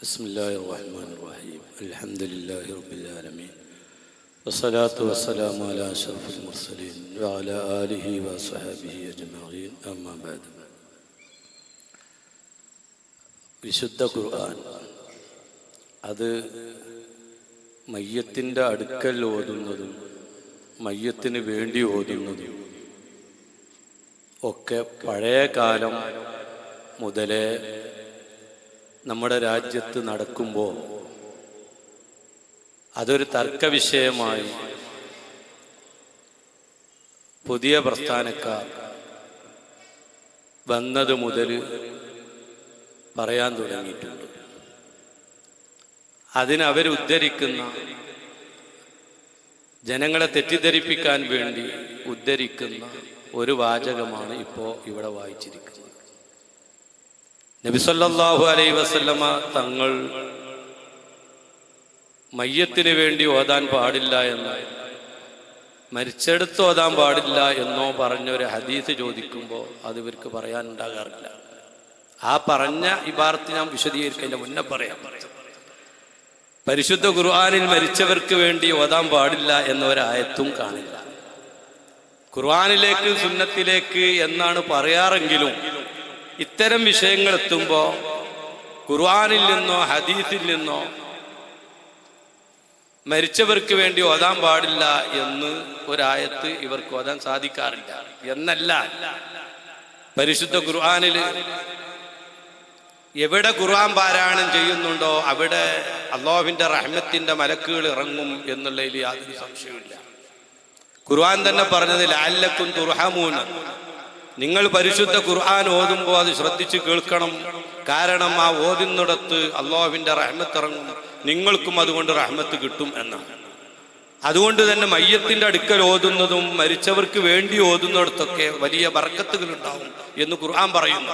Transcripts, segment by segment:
بسم الله الرحمن الرحيم الحمد لله رب العالمين والصلاة والسلام على أشرف المرسلين وعلى آله وصحبه أجمعين أما بعد വിശുദ്ധ ഖുർആൻ അത് മയ്യത്തിൻ്റെ അടുക്കൽ ഓതുന്നതും മയ്യത്തിന് വേണ്ടി ഓതുന്നതും ഒക്കെ പഴയ കാലം മുതലേ നമ്മുടെ രാജ്യത്ത് നടക്കുമ്പോൾ അതൊരു തർക്ക വിഷയമായി പുതിയ പ്രസ്ഥാനക്കാർ വന്നത് മുതൽ പറയാൻ തുടങ്ങിയിട്ടുണ്ട്. അതിനവരുദ്ധരിക്കുന്ന ജനങ്ങളെ തെറ്റിദ്ധരിപ്പിക്കാൻ വേണ്ടി ഉദ്ധരിക്കുന്ന ഒരു വാചകമാണ് ഇപ്പോൾ ഇവിടെ വായിച്ചിരിക്കുന്നത്. നബിസല്ലാഹു അലൈ വസല്ലമ തങ്ങൾ മയ്യത്തിന് വേണ്ടി ഓതാൻ പാടില്ല എന്ന് മരിച്ചെടുത്ത് ഓതാൻ പാടില്ല എന്നോ പറഞ്ഞൊരു ഹദീസ് ചോദിക്കുമ്പോൾ അത് ഇവർക്ക് പറയാനുണ്ടാകാറില്ല. ആ പറഞ്ഞ ഇബാർത്ത് ഞാൻ വിശദീകരിക്കുന്നതിന്റെ മുന്നേ പറയാം. പരിശുദ്ധ ഖുർആാനിൽ മരിച്ചവർക്ക് വേണ്ടി ഓതാൻ പാടില്ല എന്നൊരായത്തും കാണില്ല. ഖുർആാനിലേക്ക് സുന്നത്തിലേക്ക് എന്നാണ് പറയാറെങ്കിലും ഇത്തരം വിഷയങ്ങൾ എത്തുമ്പോൾ ഖുർആാനിൽ നിന്നോ ഹദീസിൽ നിന്നോ മരിച്ചവർക്ക് വേണ്ടി ഓതാൻ പാടില്ല എന്ന് ഒരായത്ത് ഇവർക്ക് ഓതാൻ സാധിക്കാറില്ല എന്നല്ല. പരിശുദ്ധ ഖുർആാനിൽ എവിടെ ഖുർആൻ പാരായണം ചെയ്യുന്നുണ്ടോ അവിടെ അള്ളാഹുവിന്റെ റഹ്മത്തിന്റെ മലക്കുകൾ ഇറങ്ങും എന്നുള്ളതിൽ യാതൊരു സംശയമില്ല ഖുർആൻ തന്നെ പറഞ്ഞത് ലാലക്കും തുർഹമൂന്ന് നിങ്ങൾ പരിശുദ്ധ ഖുർആൻ ഓതുമ്പോൾ അത് ശ്രദ്ധിച്ച് കേൾക്കണം. കാരണം ആ ഓതുന്നിടത്ത് അള്ളാഹുവിന്റെ റഹ്മത്ത് ഇറങ്ങും. നിങ്ങൾക്കും അതുകൊണ്ട് റഹ്മത്ത് കിട്ടും എന്നാണ്. അതുകൊണ്ട് തന്നെ മയ്യത്തിന്റെ അടുക്കൽ ഓതുന്നതും മരിച്ചവർക്ക് വേണ്ടി ഓതുന്നിടത്തൊക്കെ വലിയ ബർക്കത്തുകൾ ഉണ്ടാവും എന്ന് ഖുർആൻ പറയുന്നു.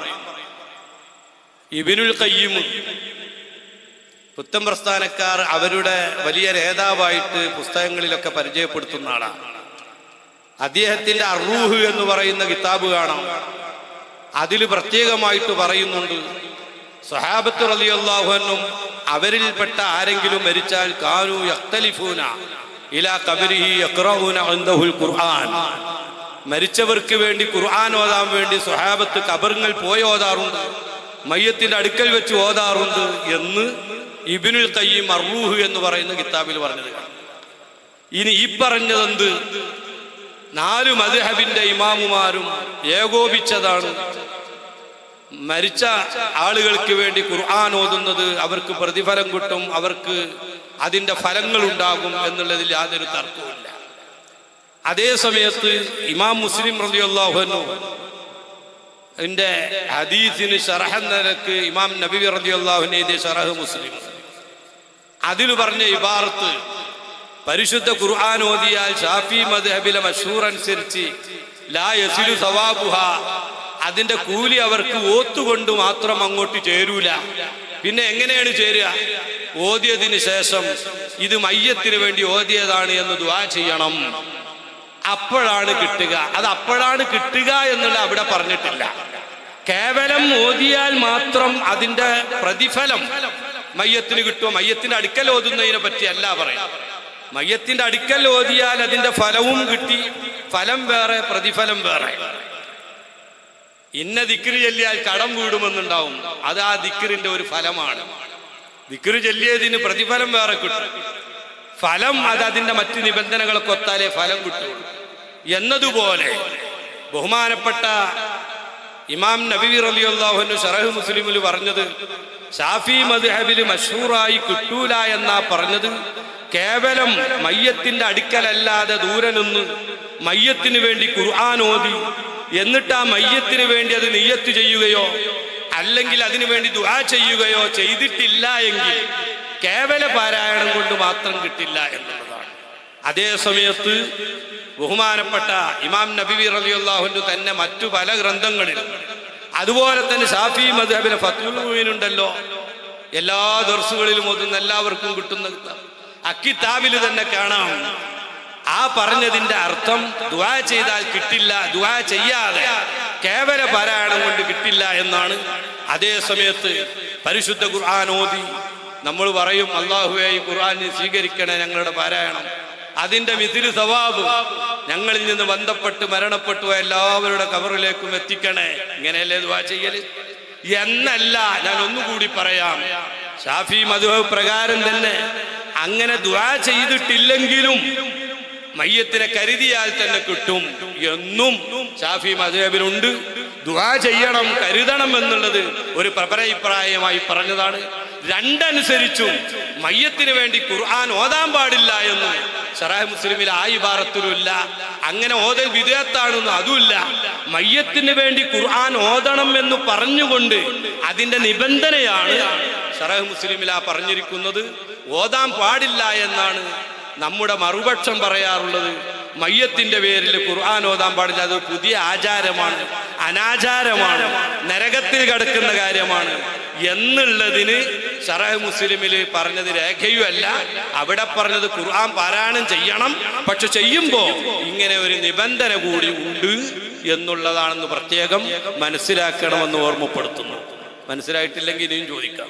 ഇബിനുൽ കയ്യും പുത്തൻ പ്രസ്ഥാനക്കാർ അവരുടെ വലിയ നേതാവായിട്ട് പുസ്തകങ്ങളിലൊക്കെ പരിചയപ്പെടുത്തുന്ന ആളാണ്. അദ്ദേഹത്തിന്റെ അറൂഹ് എന്ന് പറയുന്ന കിതാബ് കാണാം. അതിൽ പ്രത്യേകമായിട്ട് പറയുന്നുണ്ട് സഹാബത്ത് റലിയല്ലാഹുനും അവരിൽപ്പെട്ട ആരെങ്കിലും മരിച്ചാൽ കാനു യഖ്തലിഫൂന ഇലാ കബരിഹി യഖ്റഊന അൻദഹുൽ ഖുർആൻ. മരിച്ചവർക്ക് വേണ്ടി ഖുർആൻ ഓതാൻ വേണ്ടി സ്വഹാബത്ത് കബറുകൾ പോയി ഓതാറുണ്ട് മയ്യത്തിന്റെ അടുക്കൽ വെച്ച് ഓതാറുണ്ട് എന്ന് ഇബിനുൽ കയ്യും അറൂഹ് എന്ന് പറയുന്ന കിതാബിൽ പറഞ്ഞത് ഇനി ഈ പറഞ്ഞതെന്ത്? നാല് മദ്ഹബിന്റെ ഇമാമുമാരും ഏകോപിച്ചതാണ്. മരിച്ച ആളുകൾക്ക് വേണ്ടി ഖുർആൻ ഓതുന്നത് അവർക്ക് പ്രതിഫലം കിട്ടും അവർക്ക് അതിന്റെ ഫലങ്ങൾ ഉണ്ടാകും എന്നുള്ളതിൽ യാതൊരു തർക്കവുമില്ല അതേ സമയത്ത് ഇമാം മുസ്ലിം റതിയുള്ളാഹുനു എന്റെ ഹദീസിന് ഷറഹ നിലയ്ക്ക് ഇമാം നബി റലിയുള്ളാഹുനെ എഴുതിയ ഷറഹ് മുസ്ലിം. അതിൽ പറഞ്ഞ ഇബാറത്ത് പരിശുദ്ധ ഖുർആൻ ഓതിയാൽ ഷാഫി മദ്ഹബിലെ മഷൂർ അനുസരിച്ച് ലാ യസിലു സവാബുഹ. അതിന്റെ കൂലി അവർക്ക് ഓത്തുകൊണ്ട് മാത്രം അങ്ങോട്ട് ചേരൂല. പിന്നെ എങ്ങനെയാണ് ചേരുക? ഓതിയതിന് ശേഷം ഇത് മയ്യത്തിന് വേണ്ടി ഓതിയതാണ് എന്ന് ദുആ ചെയ്യണം. അപ്പോഴാണ് കിട്ടുക. അത് അപ്പോഴാണ് കിട്ടുക എന്നുള്ള അവിടെ പറഞ്ഞിട്ടില്ല. കേവലം ഓതിയാൽ മാത്രം അതിന്റെ പ്രതിഫലം മയ്യത്തിന് കിട്ടുമോ? മയ്യത്തിന്റെ അടുക്കൽ ഓതുന്നതിനെ പറ്റി അല്ല പറയാം. മയ്യത്തിന്റെ അടുക്കൽ ഓതിയാൽ അതിന്റെ ഫലവും കിട്ടി. ഫലം വേറെ പ്രതിഫലം വേറെ. ഇന്ന ദിക്രി ചൊല്ലിയാൽ കടം വീടുമെന്നുണ്ടാവും. അത് ആ ദിക്രിന്റെ ഒരു ഫലമാണ്. ദിക്രി ചൊല്ലിയതിന് പ്രതിഫലം വേറെ കിട്ടും. ഫലം അത് അതിന്റെ മറ്റു നിബന്ധനകളൊക്കെ ഒത്താലേ ഫലം കിട്ടുള്ളൂ. എന്നതുപോലെ ബഹുമാനപ്പെട്ട ഇമാം നബി റലിയുള്ളാഹുനു ഷറഹ് മുസ്ലിമിൽ പറഞ്ഞത് ഷാഫി മദ്ഹബിൽ മഷൂറായി കിട്ടൂല എന്നാ പറഞ്ഞത് കേവലം മയ്യത്തിന്റെ അടുക്കലല്ലാതെ ദൂരെ നിന്ന് മയ്യത്തിന് വേണ്ടി ഖുർആൻ ഓതി എന്നിട്ട് ആ മയ്യത്തിന് വേണ്ടി അത് നെയ്യത്ത് ചെയ്യുകയോ അല്ലെങ്കിൽ അതിനു വേണ്ടി ദുആ ചെയ്യുകയോ ചെയ്തിട്ടില്ല എങ്കിൽ കേവല പാരായണം കൊണ്ട് മാത്രം കിട്ടില്ല എന്നുള്ളതാണ്. അതേ സമയത്ത് ബഹുമാനപ്പെട്ട ഇമാം നബി റലിയുള്ളാഹുന്റെ തന്നെ മറ്റു പല ഗ്രന്ഥങ്ങളിൽ അതുപോലെ തന്നെ ഷാഫി മദ്ഹബിലെ ഫത്തുലുണ്ടല്ലോ എല്ലാ ദർസുകളിലും ഒതുന്ന എല്ലാവർക്കും കിട്ടുന്ന അക്കിതാബിൽ തന്നെ കാണാം. ആ പറഞ്ഞതിന്റെ അർത്ഥം ദുആ ചെയ്താൽ കിട്ടില്ല ദുആ ചെയ്യാതെ കേവല പാരായണം കൊണ്ട് കിട്ടില്ല എന്നാണ്. അതേ സമയത്ത് പരിശുദ്ധ ഖുർആൻ ഓതി. നമ്മൾ പറയും അള്ളാഹുവെ ഈ ഖുർആൻ സ്വീകരിക്കണേ ഞങ്ങളുടെ പാരായണം. അതിന്റെ മിഥിൽ സവാബ് ഞങ്ങളിൽ നിന്ന് ബന്ധപ്പെട്ട് മരണപ്പെട്ടു എല്ലാവരുടെ കവറിലേക്കും എത്തിക്കണേ. ഇങ്ങനെയല്ലേ ദുവാ ചെയ്യൽ? എന്നല്ല ഞാൻ ഒന്നുകൂടി പറയാം. ഷാഫി മധുഹ പ്രകാരം തന്നെ അങ്ങനെ ദുആ ചെയ്തിട്ടില്ലെങ്കിലും മയ്യത്തിനെ കരുതിയാൽ തന്നെ കിട്ടും എന്നും ഷാഫി മധുബിലുണ്ട് ദുആ ചെയ്യണം കരുതണം എന്നുള്ളത് ഒരു പ്രബലഭിപ്രായമായി പറഞ്ഞതാണ്. രണ്ടനുസരിച്ചും മയ്യത്തിന് വേണ്ടി ഖുർആൻ ഓതാൻ പാടില്ല എന്ന് ഷറാഹ് മുസ്ലിമിൽ ആ ഇബാറത്തിലുമില്ല അങ്ങനെ ഓതൽ വിധേയത്താണെന്ന് അതുമില്ല. മയ്യത്തിന് വേണ്ടി ഖുർആൻ ഓതണം എന്ന് പറഞ്ഞുകൊണ്ട് അതിന്റെ നിബന്ധനയാണ് ഷറാഹ് മുസ്ലിമിൽ ആ പറഞ്ഞിരിക്കുന്നത് ഓതാൻ പാടില്ല എന്നാണ് നമ്മുടെ മറുപക്ഷം പറയാറുള്ളത്. മയ്യത്തിന്റെ പേരിൽ ഖുർആൻ ഓതാൻ പാടില്ല അത് പുതിയ ആചാരമാണ് അനാചാരമാണ് നരകത്തിൽ കിടക്കുന്ന കാര്യമാണ്. എന്നുള്ളതിന് ഷറഹ് മുസ്ലിമിൽ പറഞ്ഞത് രേഖയുമല്ല അവിടെ പറഞ്ഞത് ഖുർആൻ പാരായണം ചെയ്യണം. പക്ഷെ ചെയ്യുമ്പോൾ ഇങ്ങനെ ഒരു നിബന്ധന കൂടി ഉണ്ട് എന്നുള്ളതാണെന്ന് പ്രത്യേകം മനസ്സിലാക്കണമെന്ന് ഓർമ്മപ്പെടുത്തുന്നു. മനസ്സിലായിട്ടില്ലെങ്കിൽ ഇനിയും ചോദിക്കാം.